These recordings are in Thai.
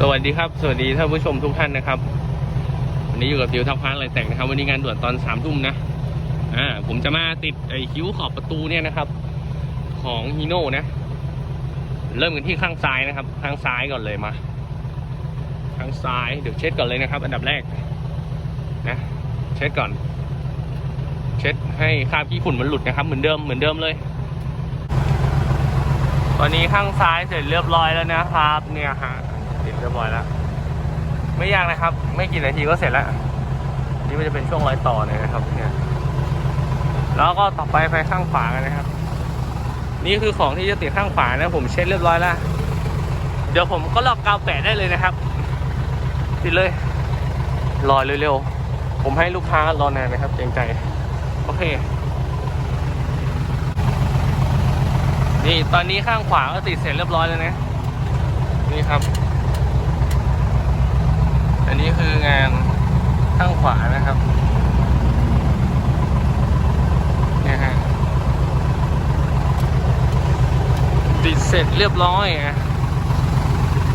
สวัสดีครับ สวัสดีท่านผู้ชมทุกท่านนะครับ วันนี้อยู่กับดิวทักพันอะไรแต่งนะครับ วันนี้งานด่วนตอนสามทุ่มนะ อ่า ผมจะมาติดไอ้คิ้วขอบประตูเนี่ยนะครับ ของฮีโน่นะ เริ่มกันที่ข้างซ้ายนะครับ ข้างซ้ายก่อนเลยมา ข้างซ้าย เดี๋ยวเช็ดก่อนเลยนะครับ อันดับแรก นะ เช็ดก่อน เช็ดให้คราบขี้ฝุ่นมันหลุดนะครับ เหมือนเดิม เหมือนเดิมเลย ตอนนี้ข้างซ้ายเสร็จเรียบร้อยแล้วนะครับ เนี่ยฮะ เรียบร้อยแล้ว ไม่ยากนะครับ ไม่กี่นาทีก็เสร็จแล้วนี่มันจะเป็นช่วงรอยต่อเลยนะครับเนี่ยแล้วก็ต่อไปไปข้างขวากันนะครับ นี่คือของที่จะติดข้างขวานะ ผมเช็ดเรียบร้อยแล้ว เดี๋ยวผมก็ลอกกาวแปะได้เลยนะครับ ติดเลย รอเร็วๆ ผมให้ลูกค้ารอนานนะครับเกรงใจ โอเค นี่ตอนนี้ข้างขวาก็ติดเสร็จเรียบร้อยแล้วนะ นี่ครับ อันนี้คืองานข้างขวานะครับเนี่ยฮะติดเสร็จเรียบร้อยอะ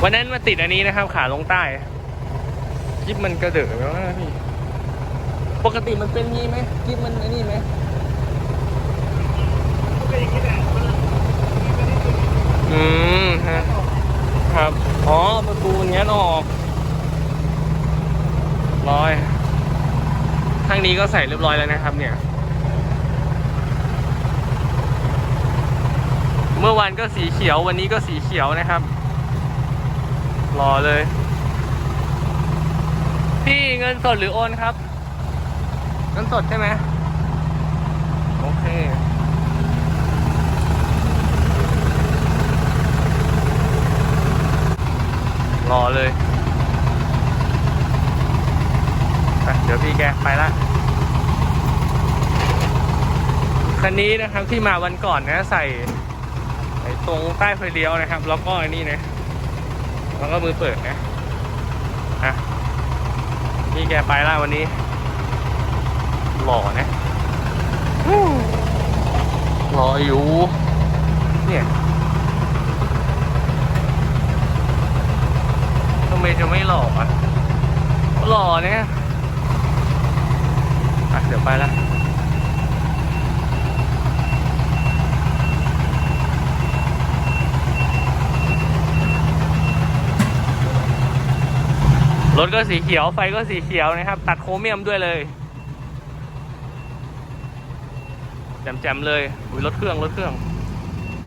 วันนั้นมาติดอันนี้นะครับ ขาลงใต้กิบมันกระเดือกแล้วนะพี่ปกติมันเป็นงี้ไหมกิบมันอันนี้ไหมอืมฮะครับ อ๋อ ประตูมันแง้นออก ร้อยข้างนี้ก็ใส่เรียบร้อยแล้วนะครับ เนี่ย เมื่อวานก็สีเขียววันนี้ก็สีเขียวนะครับ รอเลย พี่เงินสดหรือโอนครับ เงินสดใช่ไหมโอเครอเลยอะเดี๋ยวพี่แกไปละคันนี้นะครับที่มาวันก่อนนะใส่ตรงใต้ไฟเลี้ยวนะครับ แล้วก็อันนี้นะแล้วก็มือเปิดนะอะพี่แกไปละวันนี้ หล่อนะหล่ออยู่เนี่ยทำไมจะไม่หล่ออะหล่อเนี่ยอะ ไปละรถก็สีเขียว ไฟก็สีเขียวนะครับ ตัดโครเมียมด้วยเลยแจ่มๆเลยอุ้ยรถเครื่อง รถเครื่อง